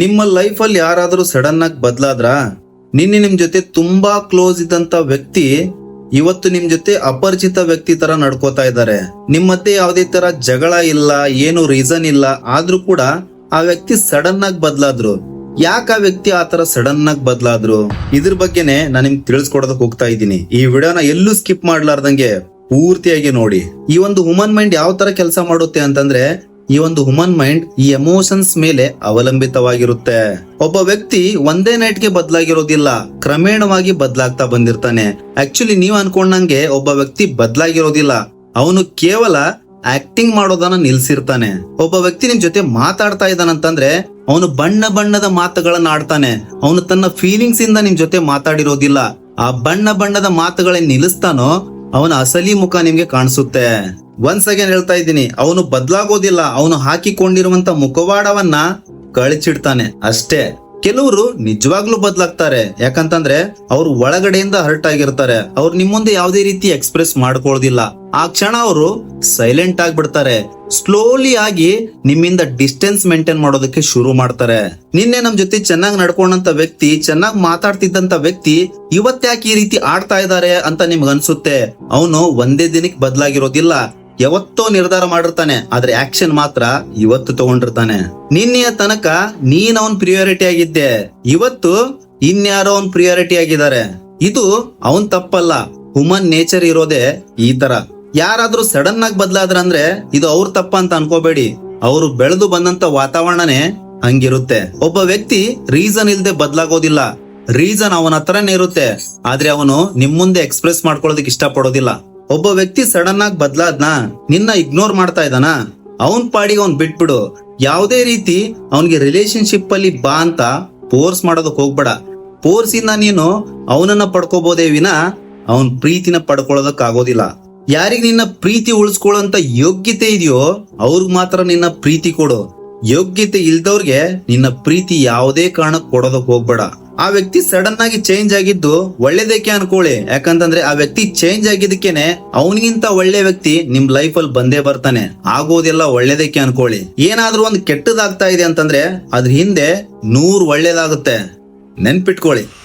ನಿಮ್ಮ ಲೈಫ್ ಅಲ್ಲಿ ಯಾರಾದರೂ ಸಡನ್ ಆಗಿ ಬದಲಾದ್ರ? ನಿನ್ನೆ ನಿಮ್ ಜೊತೆ ತುಂಬಾ ಕ್ಲೋಸ್ ಇದ್ದಂತ ವ್ಯಕ್ತಿ ಇವತ್ತು ನಿಮ್ ಜೊತೆ ಅಪರಿಚಿತ ವ್ಯಕ್ತಿ ತರ ನಡ್ಕೋತಾ ಇದ್ದಾರೆ. ನಿಮ್ ಮಧ್ಯೆ ಯಾವುದೇ ತರ ಜಗಳ ಇಲ್ಲ, ಏನು ರೀಸನ್ ಇಲ್ಲ, ಆದ್ರೂ ಕೂಡ ಆ ವ್ಯಕ್ತಿ ಸಡನ್ ಆಗಿ ಬದಲಾದ್ರು. ಯಾಕೆ ಆ ವ್ಯಕ್ತಿ ಆ ತರ ಸಡನ್ ಆಗಿ ಬದಲಾದ್ರು? ಇದ್ರ ಬಗ್ಗೆನೆ ನಾನು ನಿಮ್ಗೆ ತಿಳಿಸ್ಕೊಡೋದಕ್ಕೆ ಹೋಗ್ತಾ ಇದ್ದೀನಿ. ಈ ವಿಡಿಯೋನ ಎಲ್ಲೂ ಸ್ಕಿಪ್ ಮಾಡ್ಲಾರ್ದಂಗೆ ಪೂರ್ತಿಯಾಗಿ ನೋಡಿ. ಈ ಒಂದು ಹುಮನ್ ಮೈಂಡ್ ಯಾವ ತರ ಕೆಲಸ ಮಾಡುತ್ತೆ ಅಂತಂದ್ರೆ ಈ ಒಂದು ಹುಮನ್ ಮೈಂಡ್ ಈ ಎಮೋಷನ್ಸ್ ಮೇಲೆ ಅವಲಂಬಿತವಾಗಿರುತ್ತೆ. ಒಬ್ಬ ವ್ಯಕ್ತಿ ಒಂದೇ ನೈಟ್ಗೆ ಬದಲಾಗಿರೋದಿಲ್ಲ, ಕ್ರಮೇಣವಾಗಿ ಬದಲಾಗ್ತಾ ಬಂದಿರ್ತಾನೆ. ಆಕ್ಚುಲಿ ನೀವ್ ಅನ್ಕೊಂಡಂಗೆ ಒಬ್ಬ ವ್ಯಕ್ತಿ ಬದಲಾಗಿರೋದಿಲ್ಲ. ಅವನು ಕೇವಲ ಆಕ್ಟಿಂಗ್ ಮಾಡೋದನ್ನ ನಿಲ್ಸಿರ್ತಾನೆ. ಒಬ್ಬ ವ್ಯಕ್ತಿ ನಿಮ್ ಜೊತೆ ಮಾತಾಡ್ತಾ ಇದ್ದಾನಂತಂದ್ರೆ ಅವನು ಬಣ್ಣ ಬಣ್ಣದ ಮಾತುಗಳನ್ನ ಆಡ್ತಾನೆ. ಅವನು ತನ್ನ ಫೀಲಿಂಗ್ಸ್ ಇಂದ ನಿಮ್ ಜೊತೆ ಮಾತಾಡಿರೋದಿಲ್ಲ. ಆ ಬಣ್ಣ ಬಣ್ಣದ ಮಾತುಗಳನ್ನ ನಿಲ್ಲಿಸ್ತಾನೋ ಅವನ ಅಸಲಿ ಮುಖ ನಿಮ್ಗೆ ಕಾಣಿಸುತ್ತೆ. ಒಂದ್ ಸೆಕೆಂಡ್ ಹೇಳ್ತಾ ಇದ್ದೀನಿ. ಅವನು ಬದಲಾಗೋದಿಲ್ಲ. ಅವನು ಹಾಕಿಕೊಂಡಿರುವಂತ ಮುಖವಾಡವನ್ನ ಕಳಚಿಡ್ತಾನೆ. ಅಷ್ಟೇ. ಕೆಲವರು ನಿಜವಾಗ್ಲೂ ಬದಲಾಗ್ತಾರೆ. ಯಾಕಂತಂದ್ರೆ ಅವ್ರು ಒಳಗಡೆಯಿಂದ ಹರ್ಟ್ ಆಗಿರ್ತಾರೆ. ಅವ್ರು ನಿಮ್ ಮುಂದೆ ಯಾವುದೇ ರೀತಿ ಎಕ್ಸ್ಪ್ರೆಸ್ ಮಾಡ್ಕೊಳ್ಳೋದಿಲ್ಲ ಆ ಕ್ಷಣ ಅವರು ಸೈಲೆಂಟ್ ಆಗ್ಬಿಡ್ತಾರೆ. ಸ್ಲೋಲಿ ಆಗಿ ನಿಮ್ಮಿಂದ ಡಿಸ್ಟೆನ್ಸ್ ಮೇಂಟೈನ್ ಮಾಡೋದಕ್ಕೆ ಶುರು ಮಾಡ್ತಾರೆ. ನಿನ್ನೆ ನಮ್ ಜೊತೆ ಚೆನ್ನಾಗಿ ನಡ್ಕೊಂಡಂತ ವ್ಯಕ್ತಿ, ಚೆನ್ನಾಗಿ ಮಾತಾಡ್ತಿದ್ದಂತ ವ್ಯಕ್ತಿ ಇವತ್ತ್ಯಾಕೆ ಈ ರೀತಿ ಆಡ್ತಾ ಇದ್ದಾರೆ ಅಂತ ನಿಮ್ಗೆ ಅನ್ಸುತ್ತೆ ಅವನು ಒಂದೇ ದಿನಕ್ಕೆ ಬದಲಾಗಿರೋದಿಲ್ಲ. ಯಾವತ್ತೋ ನಿರ್ಧಾರ ಮಾಡಿರ್ತಾನೆ, ಆದ್ರೆ ಆಕ್ಷನ್ ಮಾತ್ರ ಇವತ್ತು ತಗೊಂಡಿರ್ತಾನೆ. ನಿನ್ನೆಯ ತನಕ ನೀನ್ ಅವನ್ ಪ್ರಿಯಾರಿಟಿ ಆಗಿದ್ದೆ. ಇವತ್ತು ಇನ್ಯಾರೋ ಅವನ್ ಪ್ರಿಯಾರಿಟಿ ಆಗಿದ್ದಾರೆ. ಇದು ಅವನ್ ತಪ್ಪಲ್ಲ. ಹುಮನ್ ನೇಚರ್ ಇರೋದೇ ಈ ತರ. ಯಾರಾದ್ರೂ ಸಡನ್ ಆಗಿ ಬದಲಾದ್ರ ಅಂದ್ರೆ ಇದು ಅವ್ರ ತಪ್ಪ ಅಂತ ಅನ್ಕೋಬೇಡಿ. ಅವರು ಬೆಳೆದು ಬಂದಂತ ವಾತಾವರಣನೇ ಹಂಗಿರುತ್ತೆ. ಒಬ್ಬ ವ್ಯಕ್ತಿ ರೀಸನ್ ಇಲ್ದೆ ಬದಲಾಗೋದಿಲ್ಲ. ರೀಸನ್ ಅವನ ಹತ್ರನೇ ಇರುತ್ತೆ. ಆದ್ರೆ ಅವನು ನಿಮ್ ಮುಂದೆ ಎಕ್ಸ್ಪ್ರೆಸ್ ಮಾಡ್ಕೊಳ್ಳೋದಕ್ಕೆ ಇಷ್ಟಪಡೋದಿಲ್ಲ. ಒಬ್ಬ ವ್ಯಕ್ತಿ ಸಡನ್ ಆಗಿ ಬದ್ಲಾದ್ನ? ನಿನ್ನ ಇಗ್ನೋರ್ ಮಾಡ್ತಾ ಇದ್ದಾನ? ಅವನ್ ಪಾಡಿಗೆ ಅವ್ನ್ ಬಿಟ್ಬಿಡು. ಯಾವುದೇ ರೀತಿ ಅವನಿಗೆ ರಿಲೇಶನ್ಶಿಪ್ ಅಲ್ಲಿ ಬಾ ಅಂತ ಫೋರ್ಸ್ ಮಾಡೋದಕ್ ಹೋಗ್ಬೇಡ. ಫೋರ್ಸ್ ಇಂದ ನೀನು ಅವನನ್ನ ಪಡ್ಕೋಬಹುದೇ ವಿನ ಅವನ್ ಪ್ರೀತಿನ ಪಡ್ಕೊಳ್ಳೋದಕ್ ಆಗೋದಿಲ್ಲ. ಯಾರಿಗ್ ನಿನ್ನ ಪ್ರೀತಿ ಉಳಿಸ್ಕೊಳ್ಳೋಂತ ಯೋಗ್ಯತೆ ಇದೆಯೋ, ಅವ್ರಿಗೆ ಮಾತ್ರ ನಿನ್ನ ಪ್ರೀತಿ ಕೊಡು. ಯೋಗ್ಯತೆ ಇಲ್ದವ್ರಿಗೆ ನಿನ್ನ ಪ್ರೀತಿ ಯಾವುದೇ ಕಾರಣಕ್ಕೆ ಕೊಡೋದಕ್ ಹೋಗ್ಬೇಡ. ಆ ವ್ಯಕ್ತಿ ಸಡನ್ ಆಗಿ ಚೇಂಜ್ ಆಗಿದ್ದು ಒಳ್ಳೇದಕ್ಕೆ ಅನ್ಕೊಳ್ಳಿ ಯಾಕಂತಂದ್ರೆ ಆ ವ್ಯಕ್ತಿ ಚೇಂಜ್ ಆಗಿದ್ದಕ್ಕೇನೆ ಅವನಿಗಿಂತ ಒಳ್ಳೆ ವ್ಯಕ್ತಿ ನಿಮ್ ಲೈಫ್ ಅಲ್ಲಿ ಬಂದೇ ಬರ್ತಾನೆ. ಆಗೋದೆಲ್ಲ ಒಳ್ಳೇದಕ್ಕೆ ಅನ್ಕೊಳ್ಳಿ ಏನಾದ್ರೂ ಒಂದು ಕೆಟ್ಟದಾಗ್ತಾ ಇದೆ ಅಂತಂದ್ರೆ ಅದ್ರ ಹಿಂದೆ ನೂರ್ ಒಳ್ಳೇದಾಗುತ್ತೆ. ನೆನ್ಪಿಟ್ಕೊಳ್ಳಿ